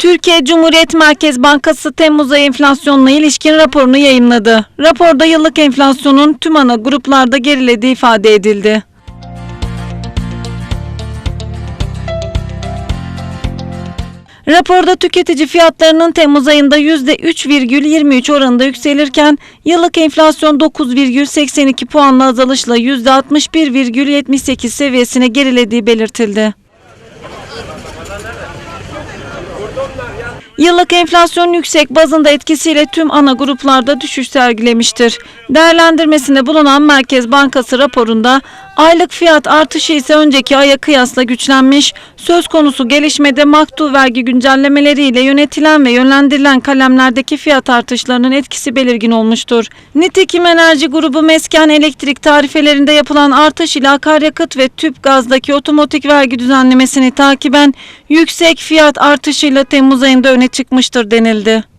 Türkiye Cumhuriyet Merkez Bankası Temmuz ayı enflasyonuna ilişkin raporunu yayınladı. Raporda yıllık enflasyonun tüm ana gruplarda gerilediği ifade edildi. Raporda tüketici fiyatlarının Temmuz ayında %3,23 oranında yükselirken yıllık enflasyon 9,82 puanla azalışla %61,78 seviyesine gerilediği belirtildi. Yıllık enflasyon yüksek bazında etkisiyle tüm ana gruplarda düşüş sergilemiştir. Değerlendirmesinde bulunan Merkez Bankası raporunda aylık fiyat artışı ise önceki aya kıyasla güçlenmiş. Söz konusu gelişmede maktu vergi güncellemeleriyle yönetilen ve yönlendirilen kalemlerdeki fiyat artışlarının etkisi belirgin olmuştur. Nitekim enerji grubu mesken elektrik tarifelerinde yapılan artış ile akaryakıt ve tüp gazdaki otomatik vergi düzenlemesini takiben yüksek fiyat artışıyla Temmuz ayında öne çıkmıştır denildi.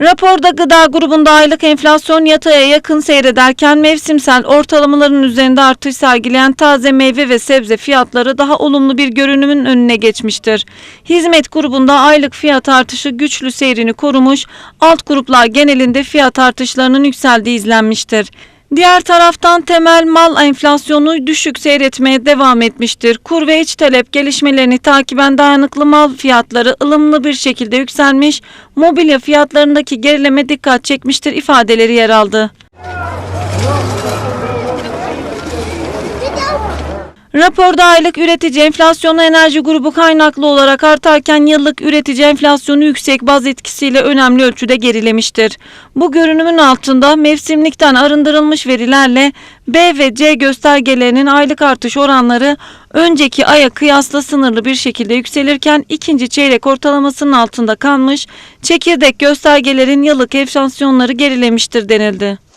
Raporda gıda grubunda aylık enflasyon yataya yakın seyrederken mevsimsel ortalamaların üzerinde artış sergileyen taze meyve ve sebze fiyatları daha olumlu bir görünümün önüne geçmiştir. Hizmet grubunda aylık fiyat artışı güçlü seyrini korumuş, alt gruplar genelinde fiyat artışlarının yükseldiği izlenmiştir. Diğer taraftan temel mal enflasyonu düşük seyretmeye devam etmiştir. Kur ve iç talep gelişmelerini takiben dayanıklı mal fiyatları ılımlı bir şekilde yükselmiş, mobilya fiyatlarındaki gerileme dikkat çekmiştir ifadeleri yer aldı. Raporda aylık üretici enflasyonu enerji grubu kaynaklı olarak artarken yıllık üretici enflasyonu yüksek baz etkisiyle önemli ölçüde gerilemiştir. Bu görünümün altında mevsimlikten arındırılmış verilerle B ve C göstergelerinin aylık artış oranları önceki aya kıyasla sınırlı bir şekilde yükselirken ikinci çeyrek ortalamasının altında kalmış, çekirdek göstergelerin yıllık enflasyonları gerilemiştir denildi.